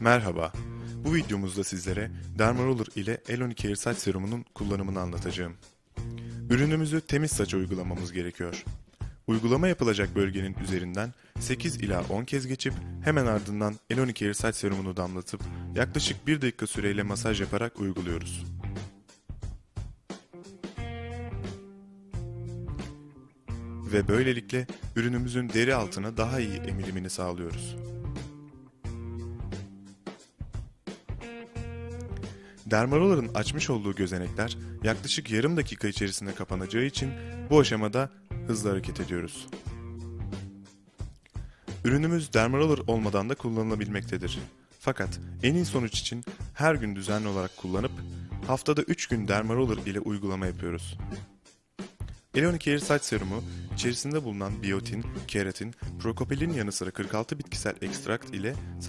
Merhaba. Bu videomuzda sizlere Dermaroller ile L12 Hair saç serumunun kullanımını anlatacağım. Ürünümüzü temiz saça uygulamamız gerekiyor. Uygulama yapılacak bölgenin üzerinden 8 ila 10 kez geçip hemen ardından L12 Hair saç serumunu damlatıp yaklaşık 1 dakika süreyle masaj yaparak uyguluyoruz. Ve böylelikle ürünümüzün deri altına daha iyi emilimini sağlıyoruz. Dermaroller'ın açmış olduğu gözenekler yaklaşık yarım dakika içerisinde kapanacağı için bu aşamada hızlı hareket ediyoruz. Ürünümüz Dermaroller olmadan da kullanılabilmektedir. Fakat en iyi sonuç için her gün düzenli olarak kullanıp haftada 3 gün Dermaroller ile uygulama yapıyoruz. L12 Hair saç serumu içerisinde bulunan biyotin, keratin, prokopelin yanı sıra 46 bitkisel ekstrakt ile